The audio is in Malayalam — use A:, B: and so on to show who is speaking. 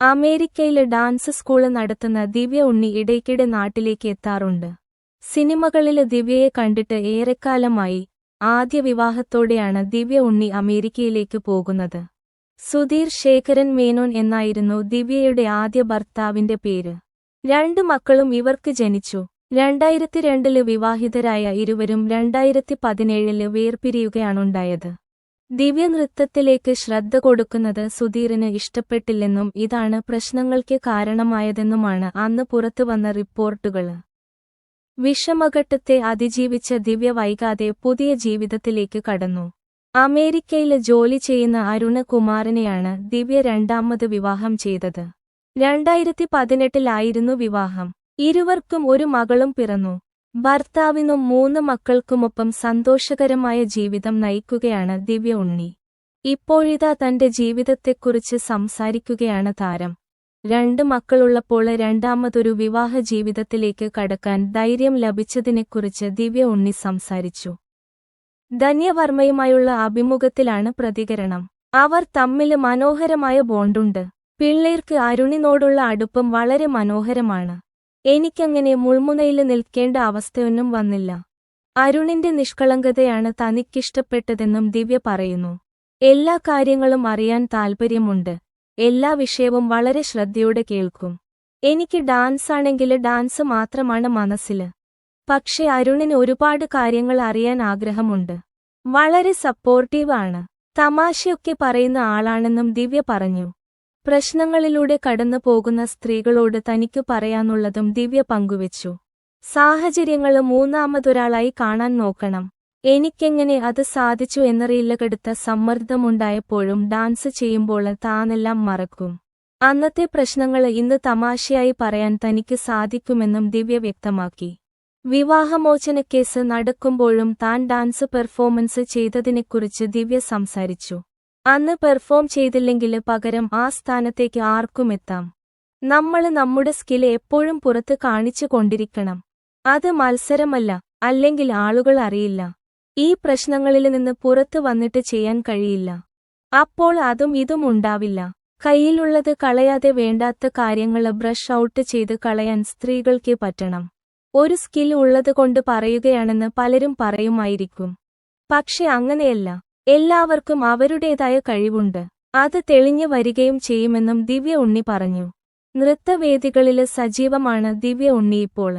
A: അമേരിക്കയിൽ ഡാൻസ് സ്കൂൾ നടത്തുന്ന ദിവ്യ ഉണ്ണി ഇടയ്ക്കിടെ നാട്ടിലേക്ക് എത്താറുണ്ട്. സിനിമകളിലെ ദിവ്യയെ കണ്ടിട്ട് ഏറെക്കാലമായി ആദ്യ വിവാഹത്തോടെയാണ് ദിവ്യ ഉണ്ണി അമേരിക്കയിലേക്ക് പോകുന്നത്. സുധീർ ശേഖരൻ മേനോൻ എന്നായിരുന്നു ദിവ്യയുടെ ആദ്യ ഭർത്താവിന്റെ പേര്. രണ്ട് മക്കളും ഇവർക്ക് ജനിച്ചു. രണ്ടായിരത്തി രണ്ടിൽ വിവാഹിതരായ ഇരുവരും രണ്ടായിരത്തി പതിനേഴിൽ വേർപിരിയുകയാണുണ്ടായത്. ദിവ്യ നൃത്തത്തിലേക്ക് ശ്രദ്ധ കൊടുക്കുന്നത് സുധീറിന് ഇഷ്ടപ്പെട്ടില്ലെന്നും ഇതാണ് പ്രശ്നങ്ങൾക്ക് കാരണമായതെന്നുമാണ് അന്ന് പുറത്തുവന്ന റിപ്പോർട്ടുകൾ. വിഷമഘട്ടത്തെ അതിജീവിച്ച ദിവ്യ വൈകാതെ പുതിയ ജീവിതത്തിലേക്ക് കടന്നു. അമേരിക്കയിൽ ജോലി ചെയ്യുന്ന അരുണകുമാറിനെയാണ് ദിവ്യ രണ്ടാമത് വിവാഹം ചെയ്തത്. രണ്ടായിരത്തി പതിനെട്ടിലായിരുന്നു വിവാഹം. ഇരുവർക്കും ഒരു മകളും പിറന്നു. ഭർത്താവിനും മൂന്ന് മക്കൾക്കുമൊപ്പം സന്തോഷകരമായ ജീവിതം നയിക്കുകയാണ് ദിവ്യ ഉണ്ണി. ഇപ്പോഴിതാ തന്റെ ജീവിതത്തെക്കുറിച്ച് സംസാരിക്കുകയാണ് താരം. രണ്ട് മക്കളുള്ളപ്പോൾ രണ്ടാമതൊരു വിവാഹ ജീവിതത്തിലേക്ക് കടക്കാൻ ധൈര്യം ലഭിച്ചതിനെക്കുറിച്ച് ദിവ്യ ഉണ്ണി സംസാരിച്ചു. ധന്യവർമ്മയുമായുള്ള അഭിമുഖത്തിലാണ് പ്രതികരണം. അവർ തമ്മിൽ മനോഹരമായ ബോണ്ടുണ്ട്. പിള്ളേർക്ക് അരുണിനോടുള്ള അടുപ്പം വളരെ മനോഹരമാണ്. എനിക്കങ്ങനെ മുൾമുനയിൽ നിൽക്കേണ്ട അവസ്ഥയൊന്നും വന്നില്ല. അരുണിന്റെ നിഷ്കളങ്കതയാണ് തനിക്കിഷ്ടപ്പെട്ടതെന്നും ദിവ്യ പറയുന്നു. എല്ലാ കാര്യങ്ങളും അറിയാൻ താൽപ്പര്യമുണ്ട് എല്ലാ വിഷയവും വളരെ ശ്രദ്ധയോടെ കേൾക്കും. എനിക്ക് ഡാൻസ് ആണെങ്കിൽ ഡാൻസ് മാത്രമാണ് മനസ്സിൽ. പക്ഷെ അരുണിന് ഒരുപാട് കാര്യങ്ങൾ അറിയാൻ ആഗ്രഹമുണ്ട്. വളരെ സപ്പോർട്ടീവ് ആണ്. തമാശയൊക്കെ പറയുന്ന ആളാണെന്നും ദിവ്യ പറഞ്ഞു. പ്രശ്നങ്ങളിലൂടെ കടന്നു പോകുന്ന സ്ത്രീകളോട് തനിക്ക് പറയാനുള്ളതും ദിവ്യ പങ്കുവച്ചു. സാഹചര്യങ്ങൾ മൂന്നാമതൊരാളായി കാണാൻ നോക്കണം. എനിക്കെങ്ങനെ അത് സാധിച്ചു എന്നറിയില്ല. കടുത്ത സമ്മർദ്ദമുണ്ടായപ്പോഴും ഡാൻസ് ചെയ്യുമ്പോൾ താനെല്ലാം മറക്കും. അന്നത്തെ പ്രശ്നങ്ങൾ ഇന്ന് തമാശയായി പറയാൻ തനിക്ക് സാധിക്കുമെന്നും ദിവ്യ വ്യക്തമാക്കി. വിവാഹമോചനക്കേസ് നടക്കുമ്പോഴും താൻ ഡാൻസ് പെർഫോമൻസ് ചെയ്തതിനെക്കുറിച്ച് ദിവ്യ സംസാരിച്ചു. അന്ന് പെർഫോം ചെയ്തില്ലെങ്കിൽ പകരം ആ സ്ഥാനത്തേക്ക് ആർക്കും എത്താം. നമ്മൾ നമ്മുടെ സ്കിൽ എപ്പോഴും പുറത്ത് കാണിച്ചു കൊണ്ടിരിക്കണം. അത് മത്സരമല്ല അല്ലെങ്കിൽ ആളുകൾ അറിയില്ല. ഈ പ്രശ്നങ്ങളിൽ നിന്ന് പുറത്ത് വന്നിട്ട് ചെയ്യാൻ കഴിയില്ല. അപ്പോൾ അതും ഇതും ഉണ്ടാവില്ല. കയ്യിലുള്ളത് കളയാതെ വേണ്ടാത്ത കാര്യങ്ങൾ ബ്രഷ് ഔട്ട് ചെയ്ത് കളയാൻ സ്ത്രീകൾക്ക് പറ്റണം. ഒരു സ്കിൽ ഉള്ളതുകൊണ്ട് പറയുകയാണെന്ന് പലരും പറയുമായിരിക്കും. പക്ഷെ അങ്ങനെയല്ല. എല്ലാവർക്കും അവരുടേതായ കഴിവുണ്ട്. അത് തെളിഞ്ഞു വരികയും ചെയ്യുമെന്നും ദിവ്യ ഉണ്ണി പറഞ്ഞു. നൃത്തവേദികളിൽ സജീവമാണ് ദിവ്യ ഉണ്ണി ഇപ്പോൾ